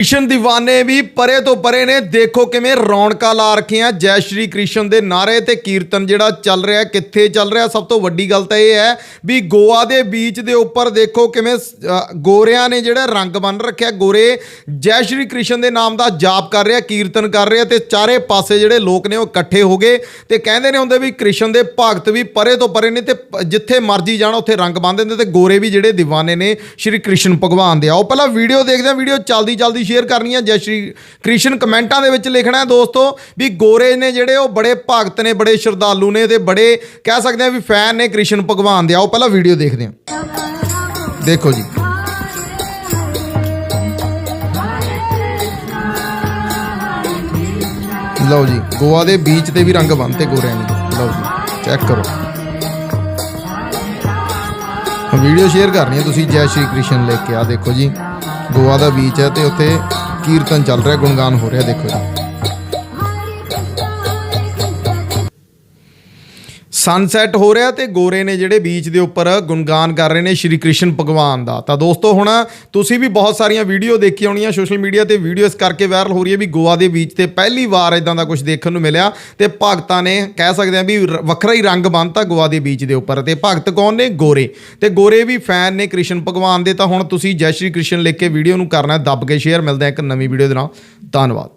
ਕ੍ਰਿਸ਼ਨ ਦੀਵਾਨੇ ਵੀ ਪਰੇ ਤੋਂ ਪਰੇ ਨੇ। ਦੇਖੋ ਕਿਵੇਂ ਰੌਣਕਾਂ ਲਾ ਰੱਖੀਆਂ। ਜੈ ਸ਼੍ਰੀ ਕ੍ਰਿਸ਼ਨ ਦੇ ਨਾਰੇ ਤੇ ਕੀਰਤਨ ਜਿਹੜਾ ਚੱਲ ਰਿਹਾ, ਕਿੱਥੇ ਚੱਲ ਰਿਹਾ? ਸਭ ਤੋਂ ਵੱਡੀ ਗੱਲ ਤਾਂ ਇਹ ਹੈ ਵੀ ਗੋਆ ਦੇ ਬੀਚ ਦੇ ਉੱਪਰ ਦੇਖੋ ਕਿਵੇਂ ਗੋਰਿਆਂ ਨੇ ਜਿਹੜਾ ਰੰਗ ਬੰਨ ਰੱਖਿਆ। ਗੋਰੇ ਜੈ ਸ਼੍ਰੀ ਕ੍ਰਿਸ਼ਨ ਦੇ ਨਾਮ ਦਾ ਜਾਪ ਕਰ ਰਿਹਾ, ਕੀਰਤਨ ਕਰ ਰਿਹਾ ਤੇ ਚਾਰੇ ਪਾਸੇ ਜਿਹੜੇ ਲੋਕ ਨੇ ਉਹ ਇਕੱਠੇ ਹੋ ਗਏ ਤੇ ਕਹਿੰਦੇ ਨੇ ਹੁੰਦੇ ਵੀ ਕ੍ਰਿਸ਼ਨ ਦੇ ਭਗਤ ਵੀ ਪਰੇ ਤੋਂ ਪਰੇ ਨੇ ਤੇ ਜਿੱਥੇ ਮਰਜ਼ੀ ਜਾਣ ਉੱਥੇ ਰੰਗ ਬੰਨ ਦਿੰਦੇ ਤੇ ਗੋਰੇ ਵੀ ਜਿਹੜੇ ਦੀਵਾਨੇ ਨੇ ਸ਼੍ਰੀ ਕ੍ਰਿਸ਼ਨ ਭਗਵਾਨ ਦੇ ਆਓ ਪਹਿਲਾਂ ਵੀਡੀਓ ਦੇਖਦੇ ਹਾਂ। ਵੀਡੀਓ ਚੱਲਦੀ ਚੱਲਦੀ ਸ਼ੇਅਰ ਕਰਨੀ ਹੈ ਜੈ ਸ਼੍ਰੀ ਕ੍ਰਿਸ਼ਨ ਕਮੈਂਟਾਂ ਦੇ ਵਿੱਚ ਲਿਖਣਾ ਦੋਸਤੋ, ਵੀ ਗੋਰੇ ਨੇ ਜਿਹੜੇ ਉਹ ਬੜੇ ਭਗਤ ਨੇ, ਬੜੇ ਸ਼ਰਧਾਲੂ ਨੇ ਤੇ ਬੜੇ ਕਹਿ ਸਕਦੇ ਆ ਵੀ ਫੈਨ ਨੇ ਕ੍ਰਿਸ਼ਨ ਭਗਵਾਨ ਦੇ। ਆਓ ਪਹਿਲਾਂ ਵੀਡੀਓ ਦੇਖਦੇ ਹਾਂ। ਦੇਖੋ ਜੀ। ਲਓ ਜੀ, ਗੋਆ ਦੇ ਬੀਚ ਤੇ ਵੀ ਰੰਗ ਬੰਨਤੇ ਗੋਰਿਆਂ ਨੇ। ਲਓ ਜੀ ਚੈੱਕ ਕਰੋ। ਵੀਡੀਓ ਸ਼ੇਅਰ ਕਰਨੀ ਹੈ ਤੁਸੀਂ, ਜੈ ਸ਼੍ਰੀ ਕ੍ਰਿਸ਼ਨ ਲਿਖ ਕੇ। ਆ ਦੇਖੋ ਜੀ। ਗੋਆ ਦਾ ਬੀਚ ਹੈ ਤੇ ਉੱਥੇ ਕੀਰਤਨ ਚੱਲ ਰਿਹਾ ਗੁਣਗਾਨ ਹੋ ਰਿਹਾ ਦੇਖੋ ਜੀ। ਸਨਸੈਟ ਹੋ ਰਿਹਾ ਤੇ ਗੋਰੇ ਨੇ ਜਿਹੜੇ ਬੀਚ ਦੇ ਉੱਪਰ ਗੁਣਗਾਨ ਕਰ ਰਹੇ ਨੇ ਸ਼੍ਰੀ ਕ੍ਰਿਸ਼ਨ ਭਗਵਾਨ ਦਾ। ਤਾਂ ਦੋਸਤੋ, ਹੁਣ ਤੁਸੀਂ ਵੀ ਬਹੁਤ ਸਾਰੀਆਂ ਵੀਡੀਓ ਦੇਖੀ ਹੋਣੀਆਂ ਸੋਸ਼ਲ ਮੀਡੀਆ ਤੇ ਵੀਡੀਓ ਇਸ ਕਰਕੇ ਵਾਇਰਲ ਹੋ ਰਹੀ ਹੈ ਵੀ ਗੋਆ ਦੇ ਬੀਚ ਤੇ ਪਹਿਲੀ ਵਾਰ ਇਦਾਂ ਦਾ ਕੁਝ ਦੇਖਣ ਨੂੰ ਮਿਲਿਆ ਤੇ ਭਗਤਾਂ ਨੇ ਕਹਿ ਸਕਦੇ ਆ ਵੀ ਰ- ਵੱਖਰਾ ਹੀ ਰੰਗ ਬੰਨਤਾ ਗੋਆ ਦੇ ਬੀਚ ਦੇ ਉੱਪਰ ਤੇ ਭਗਤ ਕੌਣ ਨੇ? ਗੋਰੇ। ਤੇ ਗੋਰੇ ਵੀ ਫੈਨ ਨੇ ਕ੍ਰਿਸ਼ਨ ਭਗਵਾਨ ਦੇ, ਤਾਂ ਹੁਣ ਤੁਸੀਂ ਜੈ ਸ਼੍ਰੀ ਕ੍ਰਿਸ਼ਨ ਲਿਖ ਕੇ ਵੀਡੀਓ ਨੂੰ ਕਰਨਾ ਦੱਬ ਕੇ ਸ਼ੇਅਰ ਮਿਲਦੇ ਆ ਇੱਕ ਨਵੀਂ ਵੀਡੀਓ ਦੇ ਨਾਲ। ਧੰਨਵਾਦ।